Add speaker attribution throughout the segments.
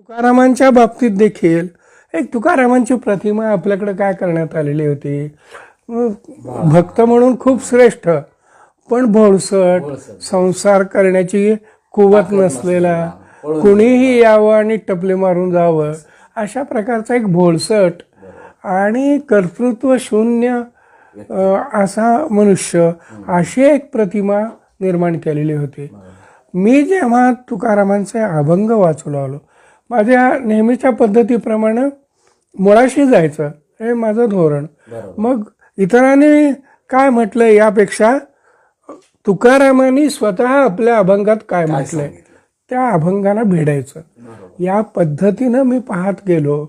Speaker 1: तुकारामांच्या बाबतीत देखील एक तुकारामांची प्रतिमा आपल्याकडे काय करण्यात आलेली होती? भक्त म्हणून खूप श्रेष्ठ पण भोळसट संसार करण्याची कुवत नसलेला कुणीही यावं आणि टपले मारून जावं अशा प्रकारचा एक भोळसट आणि कर्तृत्व शून्य असा मनुष्य अशी एक प्रतिमा निर्माण केलेली होती. मी जेव्हा तुकारामांचे अभंग वाचू लागलो माझ्या नेहमीच्या पद्धतीप्रमाणे मुळाशी जायचं हे माझं धोरण. मग इतरांनी काय म्हटलं यापेक्षा तुकारामांनी स्वतः आपल्या अभंगात काय म्हटलंय? त्या अभंगाला भिडायचं. या पद्धतीनं मी पाहत गेलो.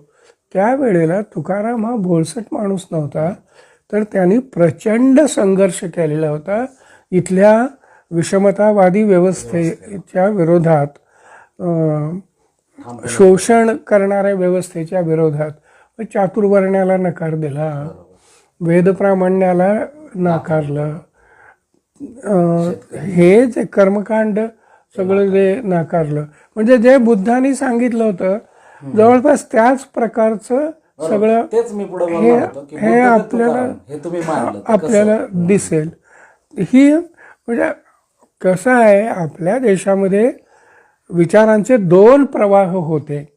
Speaker 1: त्यावेळेला तुकाराम हा भोळसट माणूस नव्हता तर त्यांनी प्रचंड संघर्ष केलेला होता. इथल्या विषमतावादी व्यवस्थेच्या विरोधात शोषण करणाऱ्या व्यवस्थेच्या विरोधात चातुर्वर्ण्याला नकार दिला. वेदप्रामाण्याला नाकारलं. हे जे कर्मकांड सगळं जे नाकारलं. म्हणजे जे बुद्धांनी सांगितलं होतं जवळपास त्याच प्रकारचं सगळं
Speaker 2: तेच मी पुढे
Speaker 1: हे हे आपल्याला.
Speaker 2: हे?
Speaker 1: आपल्याला दिसेल. ही म्हणजे कसं आहे आपल्या देशामध्ये विचारांचे दोन प्रवाह होते.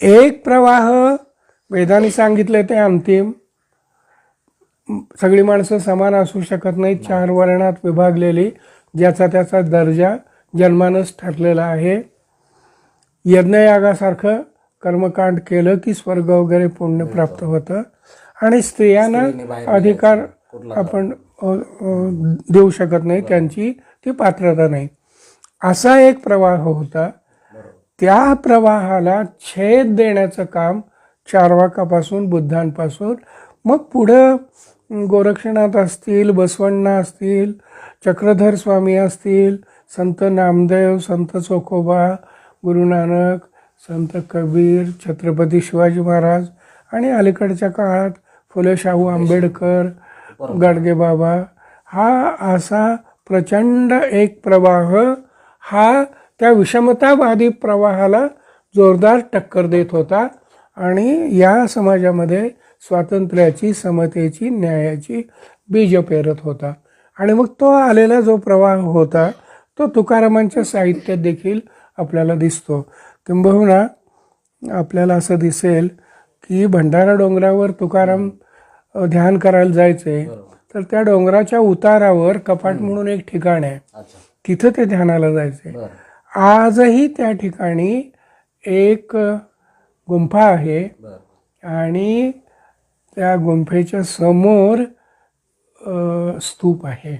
Speaker 1: एक प्रवाह वेदांनी सांगितले ते अंतिम. सगळी माणसं समान असू शकत नाहीत चार वर्णात विभागलेली ज्याचा त्याचा दर्जा जन्मानंच ठरलेला आहे. यज्ञयागासारखं कर्मकांड केलं की स्वर्ग वगैरे पुण्य प्राप्त होतं. आणि स्त्रियांना अधिकार आपण देऊ शकत नाही त्यांची ती पात्रता नाही. असा एक प्रवाह होता. त्या प्रवाहाला छेद देण्याचं काम चारवाकापासून बुद्धांपासून. मग पुढं गोरक्षनाथ असतील बसवण्णा असतील चक्रधर स्वामी असतील संत नामदेव संत चोखोबा गुरु नानक संत कबीर छत्रपती शिवाजी महाराज आणि अलीकडच्या काळात फुले शाहू आंबेडकर गाडगे बाबा हा असा प्रचंड एक प्रवाह हा त्या विषमतावादी प्रवाहाला जोरदार टक्कर देत होता आणि या समाजामध्ये स्वातंत्र्याची समतेची न्यायाची बीज पेरत होता. आणि मग तो आलेला जो प्रवाह होता तो तुकारामांच्या साहित्यात देखील आपल्याला दिसतो. किंबहुना आपल्याला असं दिसेल की भंडारा डोंगरावर तुकाराम ध्यान करायला जायचे तर त्या डोंगराच्या उतारावर कपाट म्हणून एक ठिकाण आहे. तिथं ते ध्यानाला जायचे आजही त्या ठिकाणी एक गुंफा आहे आणि त्या गुंफेच्या समोर स्तूप आहे.